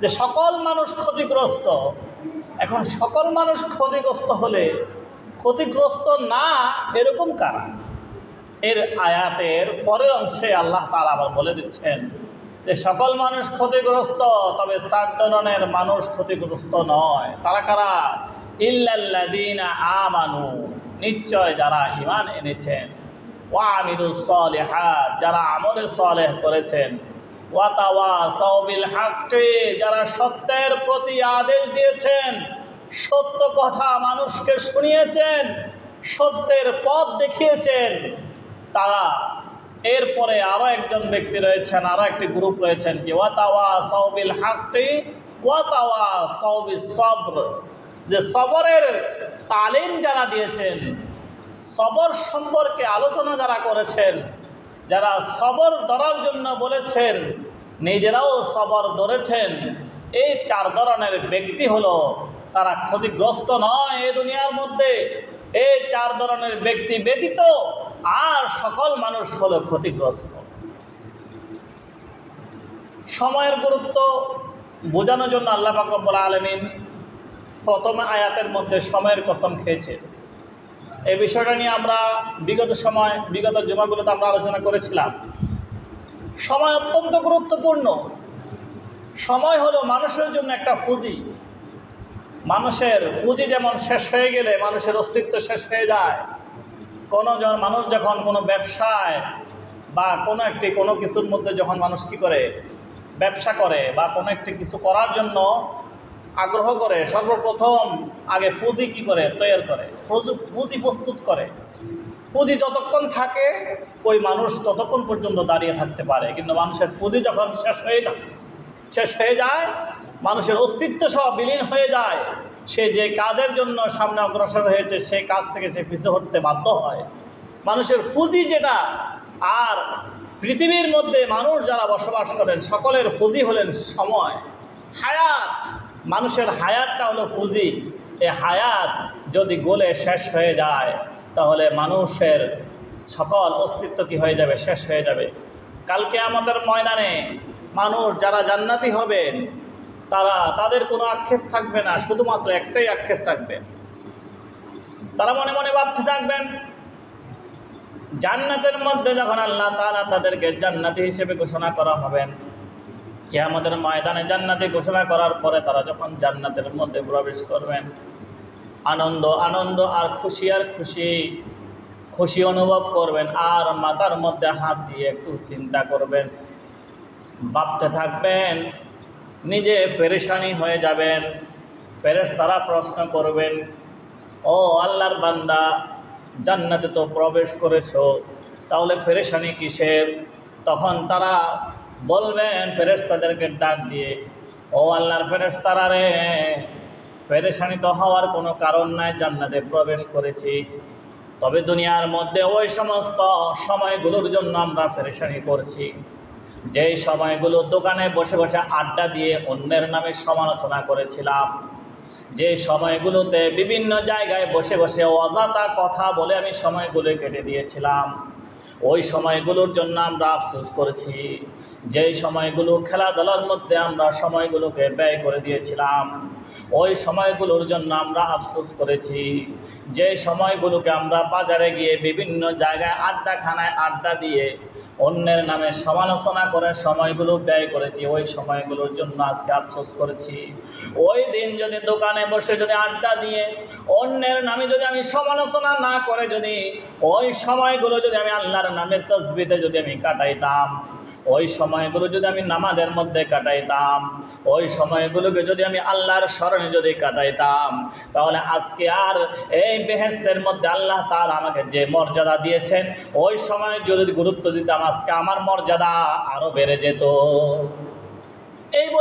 যে সকল মানুষ ক্ষতিগ্রস্ত, এখন সকল মানুষ ক্ষতিগ্রস্ত হলে ক্ষতিগ্রস্ত না এরকম কারা? এর আয়াতের পরের অংশে আল্লাহ তালা আবার বলে দিচ্ছেন যে সকল মানুষ ক্ষতিগ্রস্ত, তবে চার ধরনের মানুষ ক্ষতিগ্রস্ত নয়। তারা কারা? ইল্লাল্লাদিনা আমানু। নিশ্চয় যারা ইমান এনেছেন। ওয়ামিরু সলিহাত, যারা আমলে সলেহ করেছেন। যারা সত্যের প্রতি আদেশ দিয়েছেন, সত্য কথা মানুষকে শুনিয়েছেন, সত্যের পথ দেখিয়েছেন, তারা এরপরে আরও একজন ব্যক্তি রয়েছেন আরও একটি গ্রুপ রয়েছেন কি? ওয়াতাওয়া সাউবিল হাক্কি ওয়াতাওয়া সাউবিল সবর যে সবরের তালিম যারা দিয়েছেন, সবর সম্পর্কে আলোচনা যারা করেছেন যারা সবর ধরার জন্য বলেছেন, নিজেরাও সবর ধরেছেন, এই চার ধরনের ব্যক্তি হলো, তারা ক্ষতিগ্রস্ত নয় এই দুনিয়ার মধ্যে। এই চার ধরনের ব্যক্তি ব্যতীত আর সকল মানুষ হলো ক্ষতিগ্রস্ত। সময়ের গুরুত্ব বোঝানোর জন্য আল্লাহ ফাকরবুল আলমিন প্রথম আয়াতের মধ্যে সময়ের কসম খেয়েছে এই বিষয়টা নিয়ে আমরা বিগত সময়, বিগত জমাগুলোতে আমরা আলোচনা করেছিলাম। সময় অত্যন্ত গুরুত্বপূর্ণ। সময় হলো মানুষের জন্য একটা পুঁজি। মানুষের পুঁজি যেমন শেষ হয়ে গেলে মানুষের অস্তিত্ব শেষ হয়ে যায়। কোনো মানুষ যখন কোনো ব্যবসায় বা কোনো একটি, কোনো কিছুর মধ্যে যখন মানুষ কী করে, ব্যবসা করে বা কোনো একটি কিছু করার জন্য আগ্রহ করে, সর্বপ্রথম আগে পুঁজি কি করে তৈরি করে? পুঁজি- প্রস্তুত করে। পুঁজি যতক্ষণ থাকে, ওই মানুষ ততক্ষণ পর্যন্ত দাঁড়িয়ে থাকতে পারে। কিন্তু মানুষের পুঁজি যখন শেষ হয়ে যায়, শেষ হয়ে যায়, মানুষের অস্তিত্ব সহ বিলীন হয়ে যায়। সে যে কাজের জন্য সামনে অগ্রসর হয়েছে, সে কাজ থেকে সে পিছু হটতে বাধ্য হয়। মানুষের পুঁজি যেটা, আর পৃথিবীর মধ্যে মানুষ যারা বসবাস করেন, সকলের পুঁজি হলেন সময়, হায়াত। মানুষের হায়াতটা হলো পুঁজি। এ হায়াত যদি গোলে শেষ হয়ে যায়, তাহলে মানুষের সকল অস্তিত্ব কি হয়ে যাবে? শেষ হয়ে যাবে। কালকে আমাদের ময়দানে মানুষ যারা জান্নাতি হবেন তারা, তাদের কোনো আক্ষেপ থাকবে না, শুধুমাত্র একটাই আক্ষেপ থাকবে। তারা মনে মনে ভাবতে থাকবেন, জান্নাতের মধ্যে যখন আল্লাহ তাআলা তাদেরকে জান্নাতি হিসেবে ঘোষণা করা হবেন কে আমাদের ময়দানে জান্নাতি ঘোষণা করার পরে তারা যখন জান্নাতের মধ্যে প্রবেশ করবেন, আনন্দ আনন্দ আর খুশি আর খুশি খুশি অনুভব করবেন আর মাথার মধ্যে হাত দিয়ে একটু চিন্তা করবেন। ভাবতে থাকবেন, নিজে পেরেশানি হয়ে যাবেন পেরেশ তারা প্রশ্ন করবেন, ও আল্লাহর বান্দা, জান্নাতে তো প্রবেশ করেছ, তাহলে পেরেশানি কিসের? তখন তারা বলবেন ফেরেস্তাদেরকে ডাক দিয়ে, ও আল্লাহর ফেরেশতারা রে তো হওয়ার কোনো কারণ নাই, জান্নাতে প্রবেশ করেছি। তবে দুনিয়ার মধ্যে ওই সমস্ত সময়গুলোর জন্য আমরা পেরেশানি করছি। যেই সময়গুলো দোকানে বসে বসে আড্ডা দিয়ে অন্যের নামে সমালোচনা করেছিলাম। যে সময়গুলোতে বিভিন্ন জায়গায় বসে বসে অজাতা কথা বলে আমি সময়গুলো কেটে দিয়েছিলাম। ওই সময়গুলোর জন্য আমরা আফসোস করেছি। যেই সময়গুলো খেলাধুলার মধ্যে আমরা সময়গুলোকে ব্যয় করে দিয়েছিলাম, ওই সময়গুলোর জন্য আমরা আফসোস করেছি। যে সময়গুলোকে আমরা বাজারে গিয়ে বিভিন্ন জায়গায় আড্ডাখানায় আড্ডা দিয়ে অন্যের নামে সমালোচনা করে সময়গুলো ব্যয় করেছি, ওই সময়গুলোর জন্য আজকে আফসোস করেছি। ওই দিন যদি দোকানে বসে যদি আড্ডা দিয়ে অন্যের নামে যদি আমি সমালোচনা না করে যদি, ওই সময়গুলো যদি আমি আল্লাহর নামের তসবিতে যদি আমি কাটাইতাম ওই সময়গুলো যদি আমি নামাজের মধ্যে কাটাইতাম, ওই সময়গুলোকে যদি আমি আল্লাহর স্মরণে যদি কাটাইতাম, তাহলে আজকে আর এই বেহেস্তের মধ্যে আল্লাহ তার আমাকে যে মর্যাদা দিয়েছেন, ওই সময় যদি গুরুত্ব দিতাম, আজকে আমার মর্যাদা আরও বেড়ে যেত। এই